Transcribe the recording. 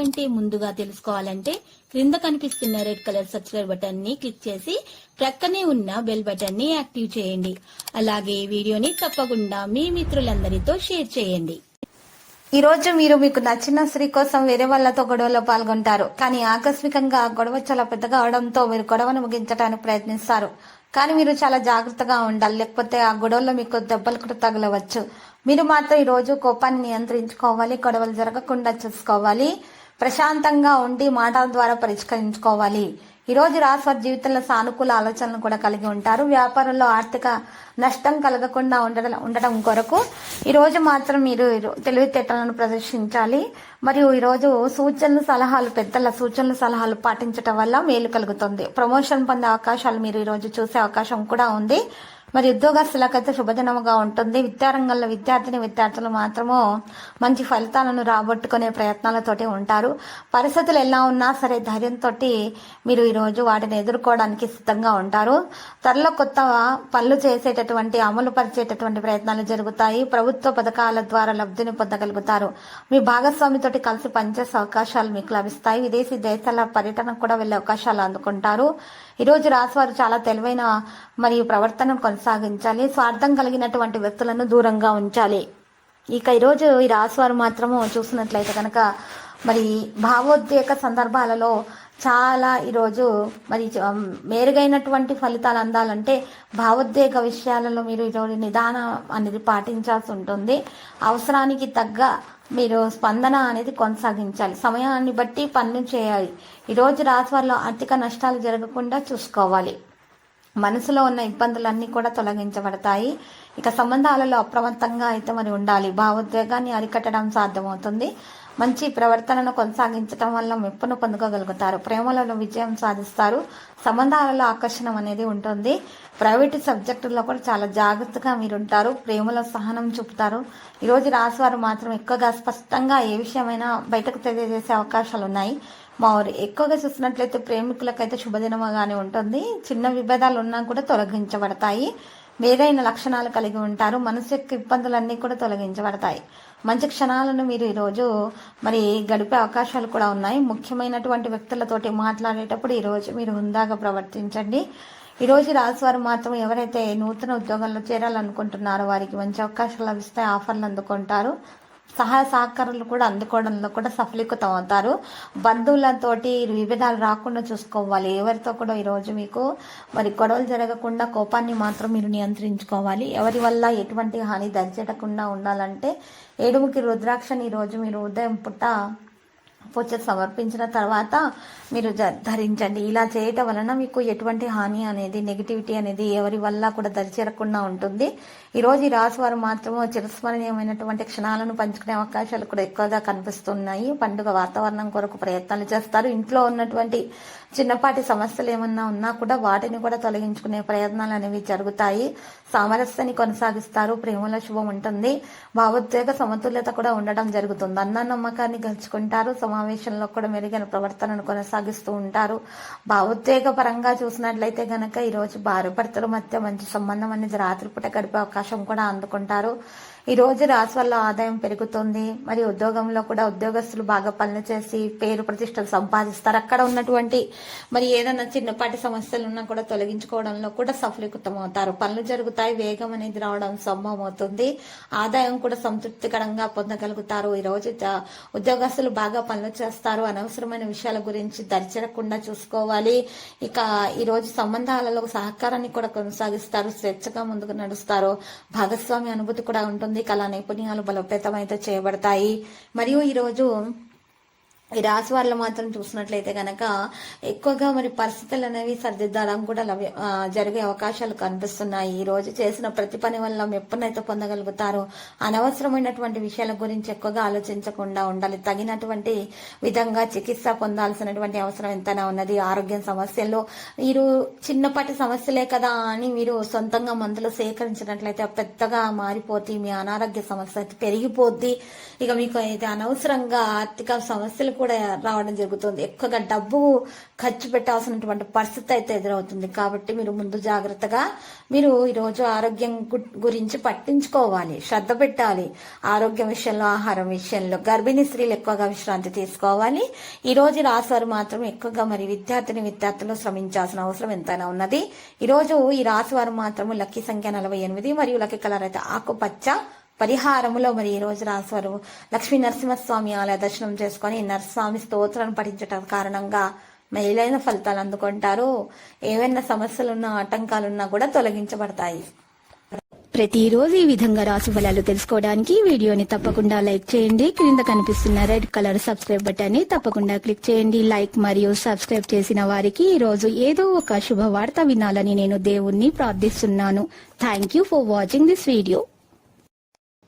కంటే ముందుగా తెలుసుకోవాలంటే క్రింద కనిపిస్తున్న రెడ్ కలర్ సబ్స్క్రైబ్ బటన్ని క్లిక్ చేసి ప్రక్కనే ఉన్న బెల్ బటన్ని యాక్టివ్ చేయండి. అలాగే ఈ వీడియోని తప్పకుండా మీ మిత్రులందరితో షేర్ చేయండి. ఈ రోజు మీరు మీకు నచ్చిన స్త్రీ కోసం వేరే వాళ్ళతో గొడవలో పాల్గొంటారు. కానీ ఆకస్మికంగా గొడవ చాలా పెద్దగా అవడంతో మీరు గొడవను ముగించడానికి ప్రయత్నిస్తారు. కానీ మీరు చాలా జాగ్రత్తగా ఉండాలి. లేకపోతే ఆ గొడవలో మీకు దెబ్బలు కూడా తగలవచ్చు. మీరు మాత్రం ఈ రోజు కోపాన్ని నియంత్రించుకోవాలి. గొడవలు జరగకుండా చూసుకోవాలి. ప్రశాంతంగా ఉండి మాటల ద్వారా పరిష్కరించుకోవాలి. ఈ రోజు రాశి వారి జీవితంలో సానుకూల ఆలోచనలు కూడా కలిగి ఉంటారు. వ్యాపారంలో ఆర్థిక నష్టం కలగకుండా ఉండడం ఉండడం కొరకు ఈరోజు మాత్రం మీరు తెలివితేటలను ప్రదర్శించాలి. మరియు ఈరోజు సూచనలు సలహాలు పెద్దల సూచనలు సలహాలు పాటించడం వల్ల మేలు కలుగుతుంది. ప్రమోషన్ పొందే అవకాశాలు మీరు ఈరోజు చూసే అవకాశం కూడా ఉంది. మరి ఉద్యోగస్తులకైతే శుభదినముగా ఉంటుంది. విద్యారంగంలో విద్యార్థిని విద్యార్థులు మాత్రము మంచి ఫలితాలను రాబట్టుకునే ప్రయత్నాలతోటి ఉంటారు. పరిస్థితులు ఎలా ఉన్నా సరే ధైర్యంతో మీరు ఈరోజు వాటిని ఎదుర్కోవడానికి సిద్ధంగా ఉంటారు. త్వరలో కొత్త పనులు చేసేటటువంటి అమలు పరిచేటటువంటి ప్రయత్నాలు జరుగుతాయి. ప్రభుత్వ పథకాల ద్వారా లబ్ధిని పొందగలుగుతారు. మీ భాగస్వామితోటి కలిసి పనిచేసే అవకాశాలు మీకు లభిస్తాయి. విదేశీ దేశాల పర్యటనకు కూడా వెళ్ళే అవకాశాలు అందుకుంటారు. ఈరోజు రాశివారు చాలా తెలివైన మరియు ప్రవర్తన కొనసాగించాలి. స్వార్థం కలిగినటువంటి వ్యక్తులను దూరంగా ఉంచాలి. ఇక ఈరోజు ఈ రాశివారు మాత్రము చూసినట్లయితే కనుక మరి భావోద్వేగ సందర్భాలలో చాలా ఈరోజు మరి మెరుగైనటువంటి ఫలితాలు అందాలంటే భావోద్వేగ విషయాలలో మీరు ఈరోజు నిదానం అనేది పాటించాల్సి ఉంటుంది. అవసరానికి తగ్గ మీరు స్పందన అనేది కొనసాగించాలి. సమయాన్ని బట్టి పనులు చేయాలి. ఈరోజు రాశివారిలో ఆర్థిక నష్టాలు జరగకుండా చూసుకోవాలి. మనసులో ఉన్న ఇబ్బందులన్నీ కూడా తొలగించబడతాయి. ఇక సంబంధాలలో అప్రమత్తంగా అయితే మరి ఉండాలి. భావోద్వేగాన్ని అరికట్టడం సాధ్యమవుతుంది. మంచి ప్రవర్తనను కొనసాగించడం వల్ల మెప్పును పొందుకోగలుగుతారు. ప్రేమలలో విజయం సాధిస్తారు. సంబంధాలలో ఆకర్షణ అనేది ఉంటుంది. ప్రైవేట్ సబ్జెక్టుల్లో కూడా చాలా జాగ్రత్తగా మీరు ఉంటారు ప్రేమలో సహనం చూపుతారు. ఈరోజు రాశివారు మాత్రం ఎక్కువగా స్పష్టంగా ఏ విషయమైనా బయటకు తెలియజేసే అవకాశాలు ఉన్నాయి మరి ఎక్కువగా చూసినట్లయితే ప్రేమికులకైతే శుభదినముగానే ఉంటుంది. చిన్న విభేదాలు ఉన్నా కూడా తొలగించబడతాయి. వేరైన లక్షణాలు కలిగి ఉంటారు. మనసు యొక్క ఇబ్బందులన్నీ కూడా తొలగించబడతాయి. మంచి క్షణాలను మీరు ఈరోజు మరి గడిపే అవకాశాలు కూడా ఉన్నాయి. ముఖ్యమైనటువంటి వ్యక్తులతోటి మాట్లాడేటప్పుడు ఈరోజు మీరు హుందాగా ప్రవర్తించండి. ఈరోజు రాశివారు మాత్రం ఎవరైతే నూతన ఉద్యోగంలో చేరాలనుకుంటున్నారో వారికి మంచి అవకాశాలు లభిస్తాయి ఆఫర్లు అందుకుంటారు. సహాయ సహకారాలు కూడా అందుకోవడంలో కూడా సఫలీకృతం అవుతారు బంధువులతోటి విభేదాలు రాకుండా చూసుకోవాలి. ఎవరితో కూడా ఈరోజు మీకు మరి గొడవలు జరగకుండా కోపాన్ని మాత్రం మీరు నియంత్రించుకోవాలి. ఎవరి వల్ల ఎటువంటి హాని దరిచేటకుండా ఉండాలంటే ఏడుముకి రుద్రాక్షని ఈరోజు మీరు ఉదయం పుట్ట పూజ సమర్పించిన తర్వాత మీరు ధరించండి. ఇలా చేయటం వలన మీకు ఎటువంటి హాని అనేది నెగిటివిటీ అనేది ఎవరి వల్ల కూడా దరిచేరకుండా ఉంటుంది. ఈరోజు ఈ రాశి వారు మాత్రం చిరస్మరణీయమైనటువంటి క్షణాలను పంచుకునే అవకాశాలు కూడా ఎక్కువగా కనిపిస్తున్నాయి. పండుగ వాతావరణం కొరకు ప్రయత్నాలు చేస్తారు. ఇంట్లో ఉన్నటువంటి చిన్నపాటి సమస్యలు ఏమన్నా ఉన్నా కూడా వాటిని కూడా తొలగించుకునే ప్రయత్నాలు అనేవి జరుగుతాయి. సామరస్యాన్ని కొనసాగిస్తారు. ప్రేమలో శుభం ఉంటుంది. భావోద్వేగ సమతుల్యత కూడా ఉండడం జరుగుతుంది. అన్న నమ్మకాన్ని గెలుచుకుంటారు. సమావేశంలో కూడా మెరుగైన ప్రవర్తనను కొనసాగిస్తూ ఉంటారు. భావోద్వేగ పరంగా చూసినట్లయితే గనక ఈరోజు భార్య భర్తల మధ్య మంచి సంబంధం అనేది రాత్రిపూట గడిపే అవకాశం కూడా అందుకుంటారు. ఈ రోజు రాశి వల్ల ఆదాయం పెరుగుతుంది. మరియు ఉద్యోగంలో కూడా ఉద్యోగస్తులు బాగా పనులు చేసి పేరు ప్రతిష్టలు సంపాదిస్తారు. అక్కడ ఉన్నటువంటి మరి ఏదైనా చిన్నపాటి సమస్యలు ఉన్నా కూడా తొలగించుకోవడంలో కూడా సఫలీకృతం అవుతారు పనులు జరుగుతాయి వేగం అనేది రావడం సంభవం అవుతుంది ఆదాయం కూడా సంతృప్తికరంగా పొందగలుగుతారు. ఈ రోజు ఉద్యోగస్తులు బాగా పనులు చేస్తారు. అనవసరమైన విషయాల గురించి దరిచరకుండా చూసుకోవాలి. ఇక ఈ రోజు సంబంధాలలో సహకారాన్ని కూడా కొనసాగిస్తారు. స్వేచ్ఛగా ముందుకు నడుస్తారు. భాగస్వామి అనుభూతి కూడా ఉంటుంది. కళా నైపుణ్యాలు బలోపేతమైతే చేయబడతాయి. మరియు ఈరోజు ఈ రాశి వాళ్ళు మాత్రం చూసినట్లయితే కనుక ఎక్కువగా మరి పరిస్థితులు అనేవి సరిదిద్దడం కూడా లభ్య జరిగే అవకాశాలు కనిపిస్తున్నాయి. ఈ రోజు చేసిన ప్రతి పని వల్ల మెప్పునైతే పొందగలుగుతారు అనవసరమైనటువంటి విషయాల గురించి ఎక్కువగా ఆలోచించకుండా ఉండాలి. తగినటువంటి విధంగా చికిత్స పొందాల్సినటువంటి అవసరం ఎంతైనా ఉన్నది. ఆరోగ్య సమస్యల్లో మీరు చిన్నపాటి సమస్యలే కదా అని మీరు సొంతంగా మందులు సేకరించినట్లయితే పెద్దగా మారిపోతే మీ అనారోగ్య సమస్య పెరిగిపోద్ది. ఇక మీకు అయితే అనవసరంగా ఆర్థిక సమస్యలు కూడా రావడం జరుగుతుంది. ఎక్కువగా డబ్బు ఖర్చు పెట్టాల్సినటువంటి పరిస్థితి అయితే ఎదురవుతుంది. కాబట్టి మీరు ముందు జాగ్రత్తగా మీరు ఈరోజు ఆరోగ్యం గు- గురించి పట్టించుకోవాలి. శ్రద్ధ పెట్టాలి. ఆరోగ్యం విషయంలో ఆహారం విషయంలో గర్భిణీ స్త్రీలు ఎక్కువగా విశ్రాంతి తీసుకోవాలి. ఈ రోజు రాశి వారు మాత్రం ఎక్కువగా మరి విద్యార్థిని విద్యార్థులు శ్రమించాల్సిన అవసరం ఎంతైనా ఉన్నది. ఈరోజు ఈ రాశి వారు లక్కీ సంఖ్య నలభై ఎనిమిది మరియు లక్కీ కలర్ అయితే ఆకుపచ్చ పరిహారములో మరి ఈ రోజు రాశివారు లక్ష్మీ నరసింహస్వామి ఆలయ దర్శనం చేసుకొని నరస్వామి స్తోత్రాన్ని పఠించటం కారణంగా మేలైన ఫలితాలు అందుకుంటారు. ఏవైనా సమస్యలున్నా ఆటంకాలున్నా కూడా తొలగించబడతాయి. ప్రతిరోజు ఈ విధంగా రాసు ఫలాలు తెలుసుకోవడానికి వీడియోని తప్పకుండా లైక్ చేయండి. క్రింద కనిపిస్తున్న రెడ్ కలర్ సబ్స్క్రైబ్ బటన్ని తప్పకుండా క్లిక్ చేయండి. లైక్ మరియు సబ్స్క్రైబ్ చేసిన వారికి ఈ రోజు ఏదో ఒక శుభవార్త వినాలని నేను దేవుణ్ణి ప్రార్థిస్తున్నాను. Thank you for watching this video